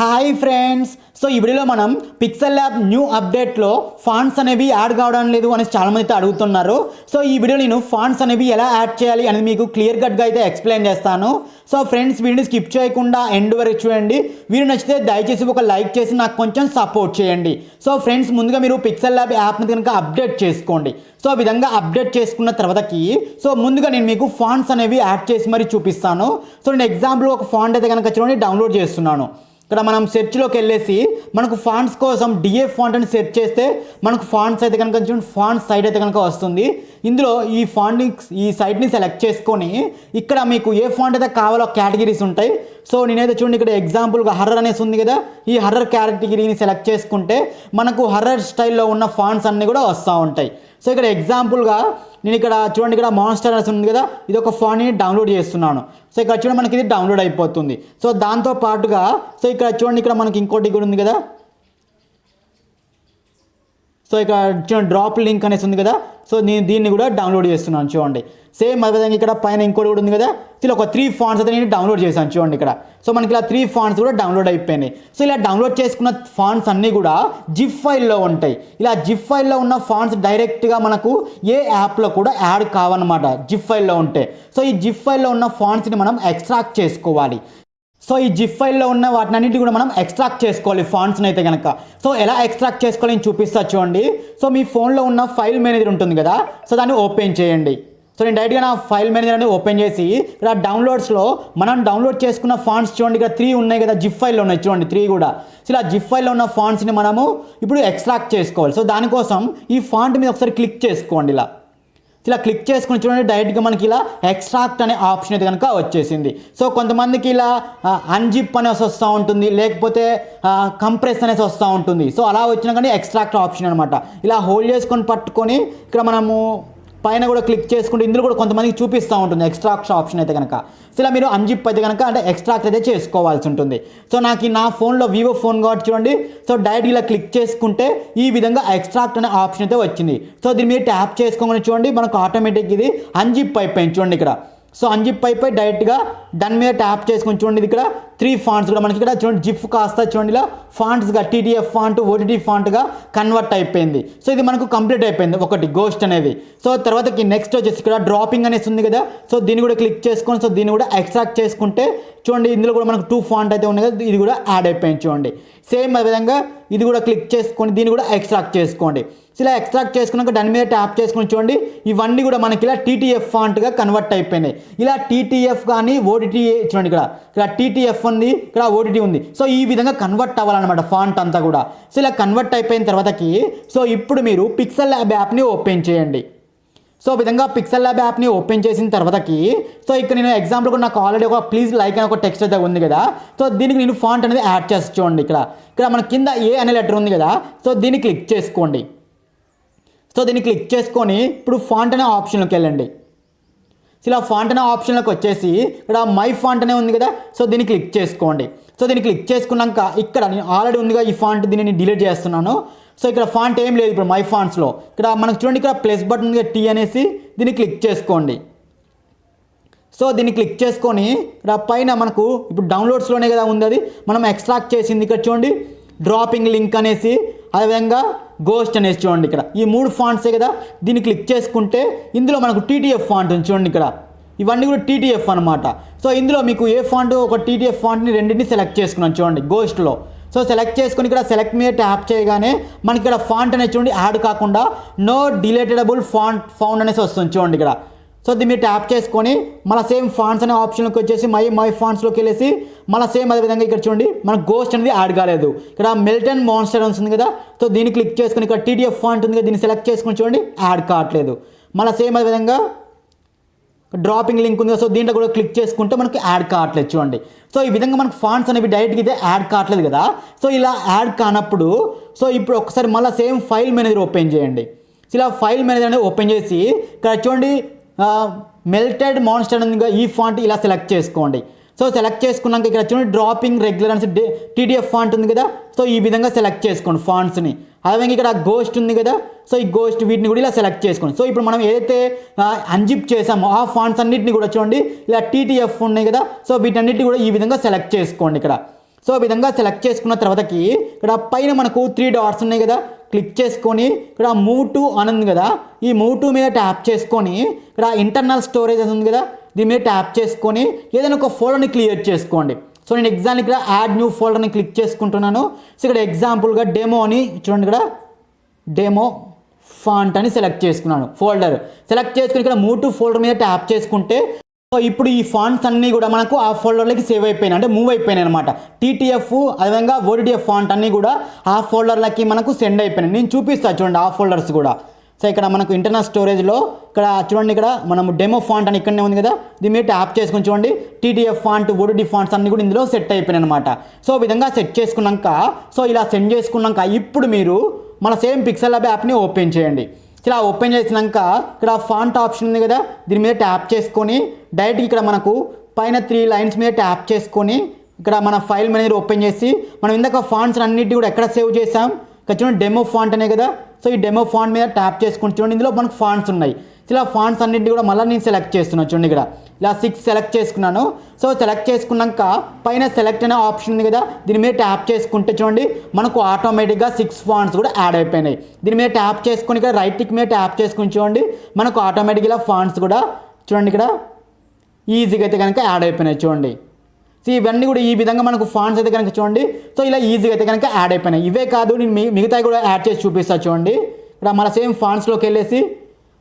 Hi friends. So ఈ వీడియోలో మనం పిక్సెల్ ల్యాబ్ న్యూ అప్డేట్లో ఫాంట్స్ అనేవి యాడ్ కావడం లేదు అనేసి చాలామంది అయితే అడుగుతున్నారు. సో ఈ వీడియో నేను ఫాంట్స్ అనేవి ఎలా యాడ్ చేయాలి అనేది మీకు క్లియర్ కట్గా అయితే ఎక్స్ప్లెయిన్ చేస్తాను. సో ఫ్రెండ్స్ వీడియోని స్కిప్ చేయకుండా ఎండ్ వరకు చూడండి. వీడియో నచ్చితే దయచేసి ఒక లైక్ చేసి నాకు కొంచెం సపోర్ట్ చేయండి. సో ఫ్రెండ్స్ ముందుగా మీరు పిక్సెల్ ల్యాబ్ యాప్ని కనుక అప్డేట్ చేసుకోండి. సో ఆ విధంగా అప్డేట్ చేసుకున్న తర్వాతకి సో ముందుగా నేను మీకు ఫాంట్స్ అనేవి యాడ్ చేసి మరి చూపిస్తాను. సో నేను ఎగ్జాంపుల్ ఒక ఫాంట్ అయితే కనుక చూడండి డౌన్లోడ్ చేస్తున్నాను. ఇక్కడ మనం సెర్చ్లోకి వెళ్ళేసి మనకు ఫాంట్స్ కోసం డిఏ ఫాంట్ అని సెర్చ్ చేస్తే మనకు ఫాంట్స్ అయితే కనుక చూడండి ఫాంట్ సైట్ అయితే కనుక వస్తుంది. ఇందులో ఈ ఫాంట్ని ఈ సైట్ని సెలెక్ట్ చేసుకొని ఇక్కడ మీకు ఏ ఫాంట్ అయితే కావాలో కేటగిరీస్ ఉంటాయి సో నేనైతే చూడండి ఇక్కడ ఎగ్జాంపుల్గా హర్రర్ అనేసి ఉంది కదా. ఈ హర్రర్ కేటగిరీని సెలెక్ట్ చేసుకుంటే మనకు హర్రర్ స్టైల్లో ఉన్న ఫాంట్స్ అన్నీ కూడా వస్తూ ఉంటాయి. సో ఇక్కడ ఎగ్జాంపుల్గా నేను ఇక్కడ చూడండి ఇక్కడ మాన్స్టర్ అనేసి ఉంది కదా. ఇది ఒక ఫాన్ని డౌన్లోడ్ చేస్తున్నాను. సో ఇక్కడ చూడండి మనకి ఇది డౌన్లోడ్ అయిపోతుంది. సో దాంతో పాటుగా సో ఇక్కడ చూడండి ఇక్కడ మనకి ఇంకోటి కూడా ఉంది కదా. సో ఇక్కడ చిన్న డ్రాప్ లింక్ అనేసి ఉంది కదా. సో నేను దీన్ని కూడా డౌన్లోడ్ చేస్తున్నాను చూడండి. సేమ్ అదేవిధంగా ఇక్కడ పైన ఇంకోటి కూడా ఉంది కదా. ఇలా ఒక త్రీ ఫాంట్స్ అయితే నేను డౌన్లోడ్ చేశాను చూడండి ఇక్కడ. సో మనకి ఇలా త్రీ ఫాంట్స్ కూడా డౌన్లోడ్ అయిపోయినాయి. సో ఇలా డౌన్లోడ్ చేసుకున్న ఫాంట్స్ అన్నీ కూడా జిప్ ఫైల్లో ఉంటాయి. ఇలా జిప్ ఫైల్లో ఉన్న ఫాంట్స్ డైరెక్ట్గా మనకు ఏ యాప్లో కూడా యాడ్ కావన్నమాట జిప్ ఫైల్లో ఉంటే. సో ఈ జిప్ ఫైల్లో ఉన్న ఫాంట్స్ని మనం ఎక్స్ట్రాక్ట్ చేసుకోవాలి. సో ఈ జిప్ ఫైల్లో ఉన్న వాటినన్నిటి కూడా మనం ఎక్స్ట్రాక్ట్ చేసుకోవాలి ఫాంట్స్ని అయితే కనుక సో ఎలా ఎక్స్ట్రాక్ట్ చేసుకోవాలి నేను చూపిస్తా చూడండి. సో మీ ఫోన్లో ఉన్న ఫైల్ మేనేజర్ ఉంటుంది కదా సో దాన్ని ఓపెన్ చేయండి. సో నేను డైరెక్ట్గా నా ఫైల్ మేనేజర్ అనేది ఓపెన్ చేసి ఇక్కడ డౌన్లోడ్స్లో మనం డౌన్లోడ్ చేసుకున్న ఫాంట్స్ చూడండి ఇక్కడ త్రీ ఉన్నాయి కదా జిప్ ఫైల్లో ఉన్నాయి చూడండి త్రీ కూడా. సో ఇలా జిప్ ఫైల్లో ఉన్న ఫాంట్స్ని మనము ఇప్పుడు ఎక్స్ట్రాక్ట్ చేసుకోవాలి. సో దానికోసం ఈ ఫాంట్ మీద ఒకసారి క్లిక్ చేసుకోండి ఇలా. ఇలా క్లిక్ చేసుకుని చూడండి డైరెక్ట్గా మనకి ఇలా ఎక్స్ట్రాక్ట్ అనే ఆప్షన్ అయితే కనుక వచ్చేసింది. సో కొంతమందికి ఇలా అన్జిప్ అనేసి వస్తూ ఉంటుంది లేకపోతే కంప్రెస్ అనేసి వస్తూ ఉంటుంది. సో అలా వచ్చినా కానీ ఎక్స్ట్రాక్ట్ ఆప్షన్ అనమాట ఇలా హోల్డ్ చేసుకొని పట్టుకొని ఇక్కడ మనము పైన కూడా క్లిక్ చేసుకుంటే ఇందులో కూడా కొంతమందికి చూపిస్తూ ఉంటుంది. ఎక్స్ట్రాక్ట్ ఆప్షన్ అయితే కనుక సో ఇలా మీరు అన్జిప్ అయితే కనుక అంటే ఎక్స్ట్రాక్ట్ అయితే చేసుకోవాల్సి ఉంటుంది. సో నాకు ఈ నా ఫోన్లో వివో ఫోన్ కాబట్టి చూడండి. సో డైరెక్ట్ ఇలా క్లిక్ చేసుకుంటే ఈ విధంగా ఎక్స్ట్రాక్ట్ అనే ఆప్షన్ అయితే వచ్చింది. సో దీన్ని మీరు ట్యాప్ చేసుకోమని చూడండి. మనకు ఆటోమేటిక్ ఇది అన్జిప్ అయిపోయింది. చూడండి ఇక్కడ. సో అంజిప్ పైపై డైరెక్ట్గా డన్ మీద ట్యాప్ చేసుకొని చూడండి ఇది ఇక్కడ త్రీ ఫాంట్స్ కూడా మనకి ఇక్కడ చూడండి జిప్ కాస్త చూడండి ఇలా ఫాంట్స్గా టీటీఎఫ్ ఫాంట్ ఓటీటీ ఫాంట్గా కన్వర్ట్ అయిపోయింది. సో ఇది మనకు కంప్లీట్ అయిపోయింది ఒకటి గోస్ట్ అనేది. సో తర్వాతకి నెక్స్ట్ వచ్చేసి ఇక్కడ డ్రాపింగ్ అనేసి ఉంది కదా సో దీన్ని కూడా క్లిక్ చేసుకొని సో దీన్ని కూడా ఎక్స్ట్రాక్ట్ చేసుకుంటే చూడండి ఇందులో కూడా మనకు టూ ఫాంట్ అయితే ఉన్నాయి కదా ఇది కూడా యాడ్ అయిపోయింది చూడండి. సేమ్ విధంగా ఇది కూడా క్లిక్ చేసుకొని దీన్ని కూడా ఎక్స్ట్రాక్ట్ చేసుకోండి. ఇలా ఎక్స్ట్రాక్ట్ చేసుకున్నాక దాని మీద ట్యాప్ చేసుకుని చూడండి. ఇవన్నీ కూడా మనకి ఇలా టీటీఎఫ్ ఫాంట్గా కన్వర్ట్ అయిపోయినాయి. ఇలా టీటీఎఫ్ కానీ ఓటీటీ చూడండి ఇక్కడ. ఇక్కడ టీటీఎఫ్ ఉంది ఇక్కడ ఓటీటీ ఉంది. సో ఈ విధంగా కన్వర్ట్ అవ్వాలన్నమాట ఫాంట్ అంతా కూడా. సో ఇలా కన్వర్ట్ అయిపోయిన తర్వాతకి సో ఇప్పుడు మీరు పిక్సెల్ ల్యాబ్ యాప్ని ఓపెన్ చేయండి. సో విధంగా పిక్సెల్ ల్యాబ్ యాప్ని ఓపెన్ చేసిన తర్వాతకి సో ఇక్కడ నేను ఎగ్జాంపుల్ కూడా నాకు ఆల్రెడీ ఒక ప్లీజ్ లైక్ అని ఒక టెక్స్ట్ అయితే ఉంది కదా. సో దీనికి నేను ఫాంట్ అనేది యాడ్ చేసి చూడండి ఇక్కడ. ఇక్కడ మన కింద ఏ అనే లెటర్ ఉంది కదా. సో దీన్ని క్లిక్ చేసుకోండి. సో దీన్ని క్లిక్ చేసుకొని ఇప్పుడు ఫాంట్ అనే ఆప్షన్లోకి వెళ్ళండి. సో ఇలా ఫాంట్ అనే ఆప్షన్లోకి వచ్చేసి ఇక్కడ మై ఫాంట్ అనే ఉంది కదా సో దీన్ని క్లిక్ చేసుకోండి. సో దీన్ని క్లిక్ చేసుకున్నాక ఇక్కడ నేను ఆల్రెడీ ఉందిగా ఈ ఫాంట్ దీన్ని నేను డిలీట్ చేస్తున్నాను. సో ఇక్కడ ఫాంట్ ఏం లేదు ఇప్పుడు మై ఫాంట్స్లో ఇక్కడ మనకు చూడండి ఇక్కడ ప్లస్ బటన్ ఉంది టీ అనేసి దీన్ని క్లిక్ చేసుకోండి. సో దీన్ని క్లిక్ చేసుకొని ఇక్కడ పైన మనకు ఇప్పుడు డౌన్లోడ్స్లోనే కదా ఉంది అది. మనం ఎక్స్ట్రాక్ట్ చేసింది ఇక్కడ చూడండి డ్రాపింగ్ లింక్ అనేసి అదేవిధంగా గోస్ట్ అనేసి చూడండి ఇక్కడ. ఈ మూడు ఫాంట్సే కదా? దీన్ని క్లిక్ చేసుకుంటే ఇందులో మనకు టీటీఎఫ్ ఫాంట్ ఉంది చూడండి ఇక్కడ. ఇవన్నీ కూడా టీటీఎఫ్ అనమాట సో ఇందులో మీకు ఏ ఫాంట్ ఒక టీటీఎఫ్ ఫాంట్ని రెండింటిని సెలెక్ట్ చేసుకున్నాను చూడండి గోస్ట్లో సో సెలెక్ట్ చేసుకుని ఇక్కడ సెలెక్ట్ మీద ట్యాప్ చేయగానే మనకి ఇక్కడ ఫాంట్ అనేది చూడండి యాడ్ కాకుండా నో డిలేటెడబుల్ ఫాంట్ ఫౌండ్ అనేసి వస్తుంది చూడండి ఇక్కడ. సో దీన్ని మీరు ట్యాప్ చేసుకొని మళ్ళీ సేమ్ ఫాంట్స్ అనే ఆప్షన్లోకి వచ్చేసి మై మై ఫాంట్స్లోకి వెళ్ళేసి మళ్ళీ సేమ్ అదే విధంగా ఇక్కడ చూడండి మన గోస్ట్ అనేది యాడ్ కాలేదు. ఇక్కడ మిల్టన్ మాన్స్టర్ ఉంది కదా సో దీన్ని క్లిక్ చేసుకొని ఇక్కడ టీడీఎఫ్ ఫాంట్ ఉంది కదా దీన్ని సెలెక్ట్ చేసుకొని చూడండి యాడ్ కావట్లేదు. మళ్ళీ సేమ్ అదే విధంగా డ్రాపింగ్ లింక్ ఉంది సో దీంట్లో కూడా క్లిక్ చేసుకుంటే మనకి యాడ్ కావట్లేదు చూడండి. సో ఈ విధంగా మనకు ఫాంట్స్ అనేవి డైరెక్ట్గా అయితే యాడ్ కావట్లేదు కదా సో ఇలా యాడ్ కానప్పుడు సో ఇప్పుడు ఒకసారి మళ్ళీ సేమ్ ఫైల్ మేనేజర్ ఓపెన్ చేయండి. సో ఇలా ఫైల్ మేనేజర్ అనేది ఓపెన్ చేసి ఇక్కడ చూడండి మెల్టెడ్ మాన్స్టర్ ఈ ఫాంట్ ఇలా సెలెక్ట్ చేసుకోండి. సో సెలెక్ట్ చేసుకున్నాక ఇక్కడ చూడండి డ్రాపింగ్ రెగ్యులర్ టీడీఎఫ్ ఫాంట్ ఉంది కదా. సో ఈ విధంగా సెలెక్ట్ చేసుకోండి ఫాంట్స్ని అదేవిధంగా ఇక్కడ గోస్ట్ ఉంది కదా. సో ఈ గోస్ట్ వీటిని కూడా ఇలా సెలెక్ట్ చేసుకోండి. సో ఇప్పుడు మనం ఏదైతే అంజిప్ చేసామో ఆ ఫాంట్స్ అన్నింటిని కూడా చూడండి. ఇలా టీటీఎఫ్ ఉన్నాయి కదా. సో వీటన్నిటిని కూడా ఈ విధంగా సెలెక్ట్ చేసుకోండి ఇక్కడ. సో ఈ విధంగా సెలెక్ట్ చేసుకున్న తర్వాతకి ఇక్కడ పైన మనకు త్రీ డాట్స్ ఉన్నాయి కదా. క్లిక్ చేసుకొని ఇక్కడ మూవ్ టు అని ఉంది కదా ఈ మూవ్ టు మీద ట్యాప్ చేసుకొని ఇక్కడ ఇంటర్నల్ స్టోరేజ్ అని ఉంది కదా దీని మీద ట్యాప్ చేసుకొని ఏదైనా ఒక ఫోల్డర్ని క్లియర్ చేసుకోండి. సో నేను ఎగ్జాంపుల్ ఇక్కడ యాడ్ న్యూ ఫోల్డర్ని క్లిక్ చేసుకుంటున్నాను. సో ఇక్కడ ఎగ్జాంపుల్గా డెమో అని చూడండి ఇక్కడ. డెమో ఫాంట్ అని సెలెక్ట్ చేసుకున్నాను ఫోల్డర్ సెలెక్ట్ చేసుకుని ఇక్కడ మూవ్ టు ఫోల్డర్ మీద ట్యాప్ చేసుకుంటే సో ఇప్పుడు ఈ ఫాంట్స్ అన్నీ కూడా మనకు ఆ ఫోల్డర్లకి సేవ్ అయిపోయినాయి. అంటే మూవ్ అయిపోయినాయి అనమాట టీటీఎఫ్ అదేవిధంగా ఓడిటిఎఫ్ ఫాంట్ అన్నీ కూడా ఆ ఫోల్డర్లకి మనకు సెండ్ అయిపోయినాయి. నేను చూపిస్తాను చూడండి ఆ ఫోల్డర్స్ కూడా. సో ఇక్కడ మనకు ఇంటర్నల్ స్టోరేజ్లో ఇక్కడ చూడండి ఇక్కడ మనం డెమో ఫాంట్ అని ఇక్కడనే ఉంది కదా. దీని మీద ట్యాప్ చేసుకొని చూడండి. టీటీఎఫ్ ఫాంట్ ఓడిటి ఫాంట్స్ అన్నీ కూడా ఇందులో సెట్ అయిపోయినాయి అనమాట సో విధంగా సెట్ చేసుకున్నాక సో ఇలా సెండ్ చేసుకున్నాక ఇప్పుడు మీరు మన సేమ్ పిక్సెల్ ల్యాబ్ యాప్ని ఓపెన్ చేయండి. ఇలా ఓపెన్ చేసినాక ఇక్కడ ఫాంట్ ఆప్షన్ ఉంది కదా దీని మీద ట్యాప్ చేసుకొని డైరెక్ట్ ఇక్కడ మనకు పైన త్రీ లైన్స్ మీద ట్యాప్ చేసుకొని ఇక్కడ మన ఫైల్ మేనేజర్ ఓపెన్ చేసి మనం ఇందాక ఫాంట్స్ అన్నిటి కూడా ఎక్కడ సేవ్ చేసాం ఇక్కడ చూడండి డెమో ఫాంట్ అనే కదా. సో ఈ డెమో ఫాంట్ మీద ట్యాప్ చేసుకుని చూడండి ఇందులో మనకు ఫాంట్స్ ఉన్నాయి. ఇలా ఫాంట్స్ అన్నింటినీ కూడా మళ్ళీ నేను సెలెక్ట్ చేస్తున్నాను చూడండి ఇక్కడ. ఇలా సిక్స్ సెలెక్ట్ చేసుకున్నాను. సో సెలెక్ట్ చేసుకున్నాక పైన సెలెక్ట్ అనే ఆప్షన్ ఉంది కదా. దీని మీద ట్యాప్ చేసుకుంటే చూడండి మనకు ఆటోమేటిక్గా సిక్స్ ఫాంట్స్ కూడా యాడ్ అయిపోయినాయి. దీని మీద ట్యాప్ చేసుకుని ఇక్కడ రైట్ టిక్ మీద ట్యాప్ చేసుకుని చూడండి మనకు ఆటోమేటిక్గా ఫాంట్స్ కూడా చూడండి ఇక్కడ ఈజీగా అయితే కనుక యాడ్ అయిపోయినాయి చూడండి. సో ఇవన్నీ కూడా ఈ విధంగా మనకు ఫాంట్స్ అయితే కనుక చూడండి. సో ఇలా ఈజీగా అయితే కనుక యాడ్ అయిపోయినాయి. ఇవే కాదు నేను మీ కూడా యాడ్ చేసి చూపిస్తాను చూడండి. ఇక్కడ మన సేమ్ ఫాంట్స్లోకి వెళ్ళేసి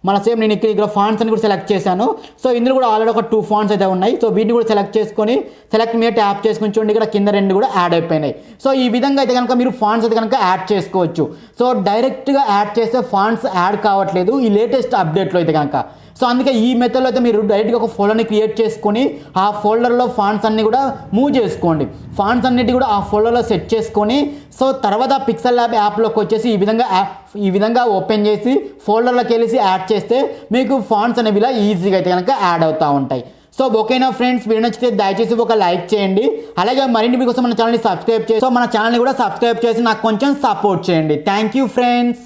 మన సేమ్ నేను ఇక్కడ ఇక్కడ ఫాంట్స్ అని కూడా సెలెక్ట్ చేశాను. సో ఇందులో కూడా ఆల్రెడీ ఒక టూ ఫాంట్స్ అయితే ఉన్నాయి. సో వీటిని కూడా సెలెక్ట్ చేసుకొని సెలెక్ట్ మీద ట్యాప్ చేసుకొని చూడండి. ఇక్కడ కింద రెండు కూడా యాడ్ అయిపోయినాయి. సో ఈ విధంగా అయితే కనుక మీరు ఫాంట్స్ అయితే కనుక యాడ్ చేసుకోవచ్చు. సో డైరెక్ట్గా యాడ్ చేస్తే ఫాంట్స్ యాడ్ కావట్లేదు. ఈ లేటెస్ట్ అప్డేట్లో అయితే కనుక. సో అందుకే ఈ మెథడ్లో అయితే మీరు డైరెక్ట్గా ఒక ఫోల్డర్ని క్రియేట్ చేసుకొని ఆ ఫోల్డర్లో ఫాంట్స్ అన్ని కూడా మూవ్ చేసుకోండి. ఫాంట్స్ అన్నిటి కూడా ఆ ఫోల్డర్లో సెట్ చేసుకొని సో తర్వాత పిక్సెల్ ల్యాబ్ యాప్లోకి వచ్చేసి ఈ విధంగా యాప్ ఈ విధంగా ఓపెన్ చేసి ఫోల్డర్లోకి వెళ్ళేసి యాడ్ చేస్తే మీకు ఫాంట్స్ అనేవి ఇలా ఈజీగా అయితే కనుక యాడ్ అవుతూ ఉంటాయి. సో ఓకేనా ఫ్రెండ్స్ వీడియో నచ్చితే దయచేసి ఒక లైక్ చేయండి. అలాగే మరిన్ని మీకోసం మన ఛానల్ని సబ్స్క్రైబ్ చేసి సో మన ఛానల్ని కూడా సబ్స్క్రైబ్ చేసి నాకు కొంచెం సపోర్ట్ చేయండి. Thank you friends